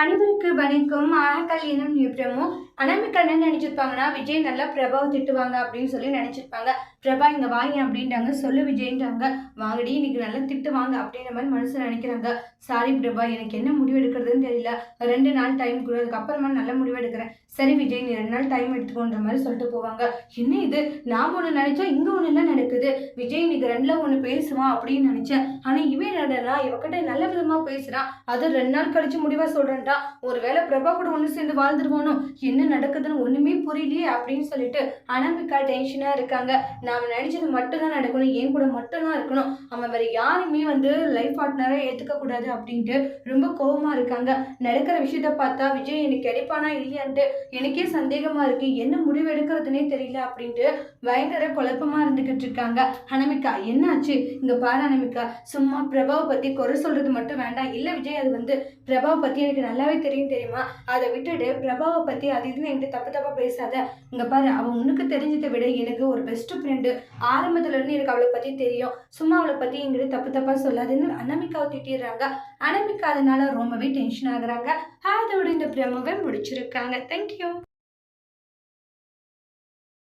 அனைவருக்கு வணக்கம் ஆகக்கல் இனம் பிரமோ அனாமிகா என்ன நினைச்சிருப்பாங்கன்னா விஜய் நல்லா பிரபாவை திட்டுவாங்க அப்படின்னு சொல்லி நினைச்சிருப்பாங்க. பிரபா இங்க வாங்க அப்படின்றாங்க. சொல்லு விஜய்ன்றாங்க. வாங்கடி இன்னைக்கு நல்லா திட்டுவாங்க அப்படின்ற மாதிரி மனசு நினைக்கிறாங்க. சாரி பிரபா எனக்கு என்ன முடிவு எடுக்கிறதுன்னு தெரியல. ரெண்டு நாள் டைம் கொடு அதுக்கப்புறமா நல்ல முடிவு எடுக்கிறேன். சரி விஜய் நீ ரெண்டு நாள் டைம் எடுத்துக்கோன்ற மாதிரி சொல்லிட்டு போவாங்க. என்ன இது? நாம் ஒன்று நினைச்சா இங்க ஒன்று என்ன விஜய் இன்னைக்கு ரெண்டுல ஒன்று பேசுவான் அப்படின்னு நினைச்சேன். ஆனா இவன் நடனா இவகிட்ட நல்ல விதமா பேசுகிறான் அது ரெண்டு நாள் கழிச்சு முடிவா ஒரு ஒருவேளை பிரபா கூட ஒன்று சேர்ந்து வாழ்ந்துருவானோ? என்ன நடக்குதுன்னு ஒண்ணுமே புரியலையே அப்படின்னு சொல்லிட்டு அனாமிகா டென்ஷனா இருக்காங்க. நாம நினைச்சது மட்டும்தான் நடக்கணும். என் கூட மட்டும்தான் இருக்கணும். அவன் வேற யாருமே வந்து லைஃப் பார்ட்னரா ஏத்துக்க கூடாது அப்படின்ட்டு ரொம்ப கோவமா இருக்காங்க. நடக்கிற விஷயத்த பார்த்தா விஜய் எனக்கு கிடைப்பானா இல்லையான்ட்டு எனக்கே சந்தேகமா இருக்கு. என்ன முடிவு எடுக்கிறதுனே தெரியல அப்படின்ட்டு பயங்கர குழப்பமா இருந்துகிட்டு இருக்காங்க. அனமிகா என்னாச்சு? இங்க பாரு அனமிகா சும்மா பிரபாவை பத்தி குறை சொல்றது மட்டும் வேண்டாம். இல்ல விஜய் அது வந்து பிரபாவை பத்தி எனக்கு நல்லாவே தெரியும் தெரியுமா? அதை விட்டுட்டு பிரபாவை பத்தி அது இதுன்னு என்கிட்ட தப்பு தப்பா பேசாத. இங்க பாரு அவன் உனக்கு தெரிஞ்சதை விட எனக்கு ஒரு பெஸ்ட் ஃப்ரெண்டு ஆரம்பத்துல இருந்து எனக்கு அவளை பத்தி தெரியும். சும்மா அவளை பத்தி என்கிட்ட தப்பு தப்பா சொல்லாதுன்னு அனமிக்காவை திட்டிடுறாங்க. அனமிக்கா அதனால ரொம்பவே டென்ஷன் ஆகுறாங்க. அதோட இந்த பிரமவை முடிச்சிருக்காங்க. தேங்க்யூ